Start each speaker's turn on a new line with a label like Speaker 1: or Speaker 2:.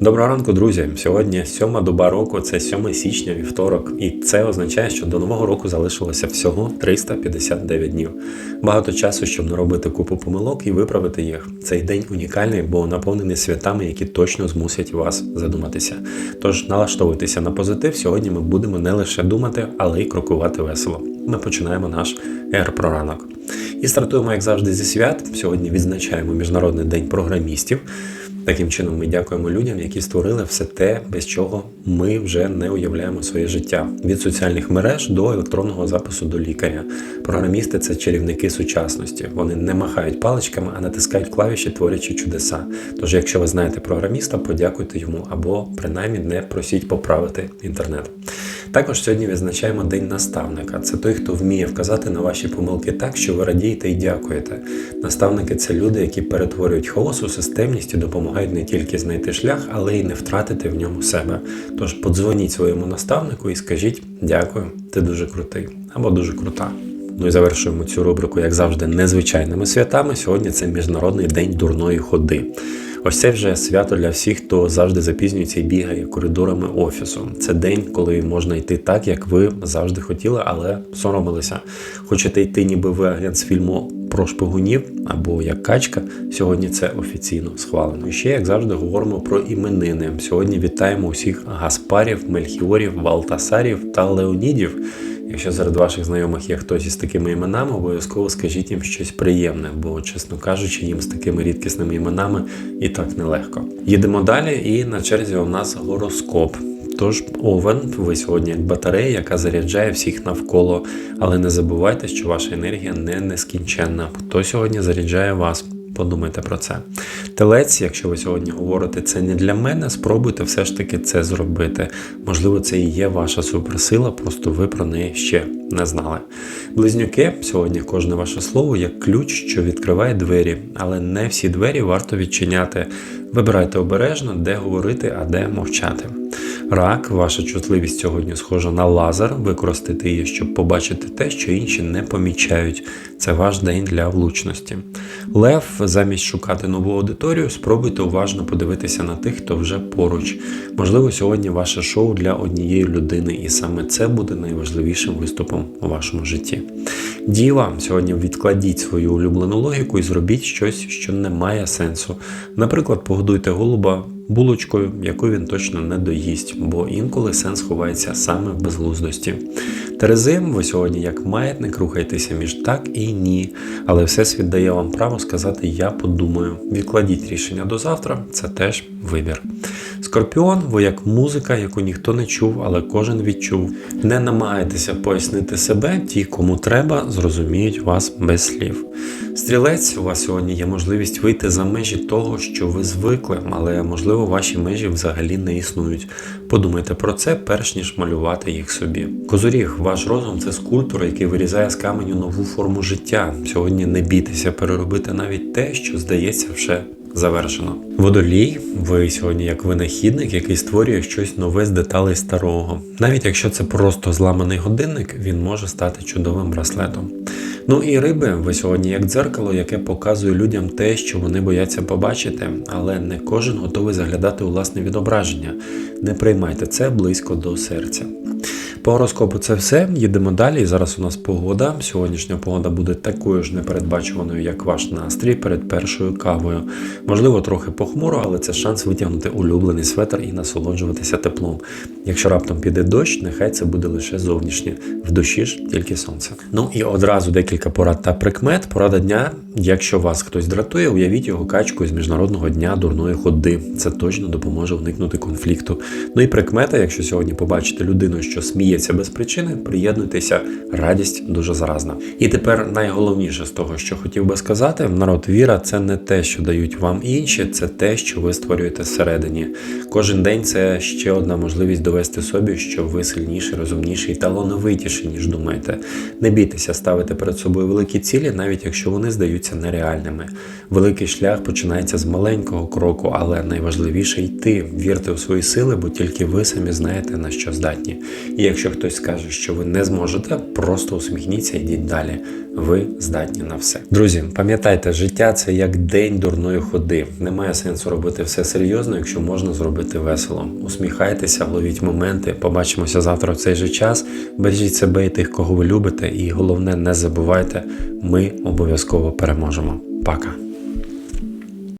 Speaker 1: Доброго ранку, друзі! Сьогодні сьома доба року, це 7 січня, вівторок, і це означає, що до нового року залишилося всього 359 днів. Багато часу, щоб не робити купу помилок і виправити їх. Цей день унікальний, бо наповнений святами, які точно змусять вас задуматися. Тож налаштовуйтеся на позитив. Сьогодні ми будемо не лише думати, але й крокувати весело. Ми починаємо наш ер про ранок. І стартуємо, як завжди, зі свят. Сьогодні відзначаємо Міжнародний день програмістів. Таким чином, ми дякуємо людям, які створили все те, без чого ми вже не уявляємо своє життя від соціальних мереж до електронного запису до лікаря. Програмісти це чарівники сучасності. Вони не махають паличками, а натискають клавіші, творячи чудеса. Тож, якщо ви знаєте програміста, подякуйте йому або принаймні не просіть поправити інтернет. Також сьогодні відзначаємо День наставника. Це той, хто вміє вказати на ваші помилки так, що ви радієте і дякуєте. Наставники це люди, які перетворюють хаос у системність і допомагають не тільки знайти шлях, але й не втратити в ньому себе. Тож подзвоніть своєму наставнику і скажіть дякую, ти дуже крутий або дуже крута. Ну і завершуємо цю рубрику, як завжди, незвичайними святами. Сьогодні це Міжнародний день дурної ходи. Ось це вже свято для всіх, хто завжди запізнюється і бігає коридорами офісу. Це день, коли можна йти так, як ви завжди хотіли, але соромилися. Хочете йти, ніби ви агент з фільму про шпигунів або як качка. Сьогодні це офіційно схвалено. І ще, як завжди, говоримо про іменини. Сьогодні вітаємо усіх Гаспарів, Мельхіорів, Валтасарів та Леонідів. Якщо серед ваших знайомих є хтось із такими іменами, обов'язково скажіть їм щось приємне, бо, чесно кажучи, їм з такими рідкісними іменами і так нелегко. Їдемо далі, і на черзі у нас гороскоп. Тож, овен, ви сьогодні як батарея, яка заряджає всіх навколо, але не забувайте, що ваша енергія не нескінченна. Хто сьогодні заряджає вас? Подумайте про це. Телець, якщо ви сьогодні говорите, це не для мене, спробуйте все ж таки це зробити. Можливо, це і є ваша суперсила, просто ви про неї ще не знали. Близнюки, сьогодні кожне ваше слово як ключ, що відкриває двері, але не всі двері варто відчиняти. Вибирайте обережно, де говорити, а де мовчати. Рак, ваша чутливість сьогодні схожа на лазер, використати її, щоб побачити те, що інші не помічають. Це ваш день для влучності. Лев, замість шукати нову аудиторію, спробуйте уважно подивитися на тих, хто вже поруч. Можливо, сьогодні ваше шоу для однієї людини, і саме це буде найважливішим виступом у вашому житті. Діва, сьогодні відкладіть свою улюблену логіку і зробіть щось, що не має сенсу. Наприклад, погодуйте голуба булочкою, яку він точно не доїсть, бо інколи сенс ховається саме в безглуздості. Терези, ви сьогодні, як маятник, рухайтеся між так і ні, але всесвіт дає вам право сказати Я подумаю. Відкладіть рішення до завтра, це теж вибір. Скорпіон, ви як музика, яку ніхто не чув, але кожен відчув. Не намагайтеся пояснити себе, ті, кому треба, зрозуміють вас без слів. Стрілець, у вас сьогодні є можливість вийти за межі того, що ви звикли, але можливо ваші межі взагалі не існують. Подумайте про це, перш ніж малювати їх собі. Козоріг, ваш розум це скульптор, який вирізає з каменю нову форму життя. Сьогодні не бійтеся переробити навіть те, що здається вже завершено. Водолій, ви сьогодні як винахідник, який створює щось нове з деталей старого. Навіть якщо це просто зламаний годинник, він може стати чудовим браслетом. Ну і риби, ви сьогодні як дзеркало, яке показує людям те, що вони бояться побачити, але не кожен готовий заглядати у власне відображення. Не приймайте це близько до серця. По гороскопу це все. Їдемо далі. Зараз у нас погода. Сьогоднішня погода буде такою ж непередбачуваною, як ваш настрій перед першою кавою. Можливо, трохи похмуро, але це шанс витягнути улюблений светр і насолоджуватися теплом. Якщо раптом піде дощ, нехай це буде лише зовнішнє. В душі ж тільки сонце. Ну і одразу декілька порад та прикмет. Порада дня. Якщо вас хтось дратує, уявіть його качку з міжнародного дня дурної ходи. Це точно допоможе уникнути конфлікту. Ну і прикмета, якщо сьогодні побачите людину, що сміється без причини, приєднуйтеся, радість дуже заразна. І тепер найголовніше з того, що хотів би сказати, народ віра це не те, що дають вам інші, це те, що ви створюєте всередині. Кожен день це ще одна можливість довести собі, що ви сильніший, розумніший, талановитіший, ніж думаєте. Не бійтеся ставити перед собою великі цілі, навіть якщо вони здаються нереальними. Великий шлях починається з маленького кроку, але найважливіше йти, вірте у свої сили, бо тільки ви самі знаєте на що здатні. І якщо якщо хтось скаже, що ви не зможете, просто усміхніться йдіть далі. Ви здатні на все. Друзі, пам'ятайте, життя це як день дурної ходи. Немає сенсу робити все серйозно, якщо можна зробити весело. Усміхайтеся, ловіть моменти. Побачимося завтра в цей же час. Бережіть себе і тих, кого ви любите. І головне, не забувайте, ми обов'язково переможемо. Пока.